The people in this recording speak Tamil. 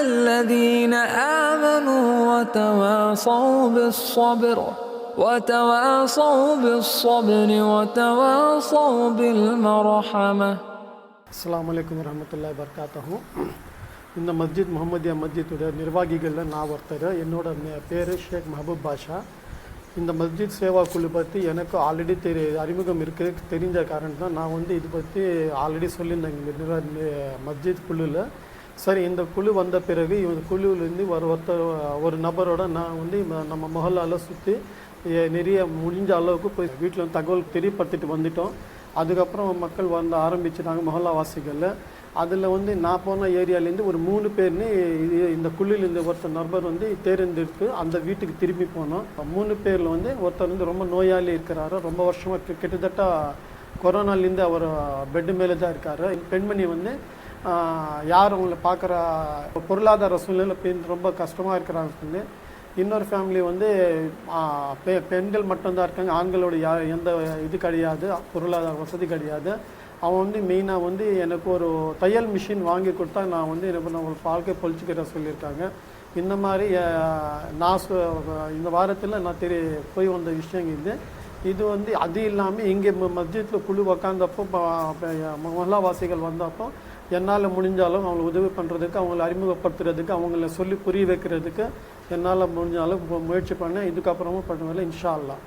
الذين آمنوا وتواصوا بالصبر وتواصوا بالصبر وتواصوا بالمرحمة அஸ்ஸலாமு அலைக்கும் வரமத்துல்லாஹி வர்காத்தஹும் இந்த மஸ்ஜித் முகமதியா மஸ்ஜித்துடைய நிர்வாகிகளில் நான் ஒருத்தர் என்னோட பேர் ஷேக் மஹபூப் பாஷா இந்த மஸ்ஜித் சேவா குழு பற்றி எனக்கு ஆல்ரெடி தெரி அறிமுகம் இருக்குது தெரிஞ்ச காரணம் தான் நான் வந்து இது பற்றி ஆல்ரெடி சொல்லியிருந்தேன் இந்த நிர்வா நி- மஸ்ஜித் குழுவில் சரி இந்த குழு வந்த பிறகு இவங்க குழுவிலேருந்து ஒரு ஒருத்தர் ஒரு நபரோட நான் வந்து ம- நம்ம மொஹல்லாவில் சுற்றி நிறைய முடிஞ்ச அளவுக்கு போய் வீட்டில் வந்து தகவல் தெரியப்படுத்திட்டு வந்துட்டோம். அதுக்கப்புறம் மக்கள் வந்து ஆரம்பிச்சிட்டாங்க மொஹல்லா வாசிகளில் அதில் வந்து நான் போன ஏரியாலேருந்து ஒரு மூணு பேர்னு இது- இந்த குழுலேருந்து ஒருத்தர் நபர் வந்து தேர்ந்தெடுத்து அந்த வீட்டுக்கு திரும்பி போனோம். மூணு பேரில் வந்து ஒருத்தர் வந்து ரொம்ப நோயாளி இருக்கிறாரு. ரொம்ப வருஷமாக கிட்டத்தட்ட கொரோனாலேருந்து அவர் பெட்டு மேலே தான் இருக்கார். பெண்மணி வந்து யார் அவங்கள பார்க்குற பொருளாதார சூழ்நிலை ரொம்ப கஷ்டமாக இருக்கிறாங்க சொல்லி. இன்னொரு ஃபேமிலி வந்து பெ- பெண்கள் மட்டும்தான் இருக்காங்க. ஆண்களோட யா எந்த இது கிடையாது. பொருளாதார வசதி கிடையாது. அவன் வந்து மெயினாக வந்து எனக்கு ஒரு தையல் மிஷின் வாங்கி கொடுத்தா நான் வந்து என்ன பண்ண ஒரு வாழ்க்கை பொழிச்சுக்கிற சொல்லியிருக்காங்க. இந்த மாதிரி நான் சொ- இந்த வாரத்தில் நான் தெரிய போய் வந்த விஷயம் இது. இது வந்து அது இல்லாமல் இங்கே மஸ்ஜித்தில் குழு உக்காந்தப்போ மொஹல்லாவாசிகள் வந்தப்போ என்னால் முடிஞ்சாலும் அவங்களை உதவி பண்ணுறதுக்கு அவங்கள அறிமுகப்படுத்துறதுக்கு அவங்கள சொல்லி புரிய வைக்கிறதுக்கு என்னால் முடிஞ்சாலும் முயற்சி பண்ணேன். இதுக்கப்புறமும் பண்ணுவேன் இன்ஷா அல்லா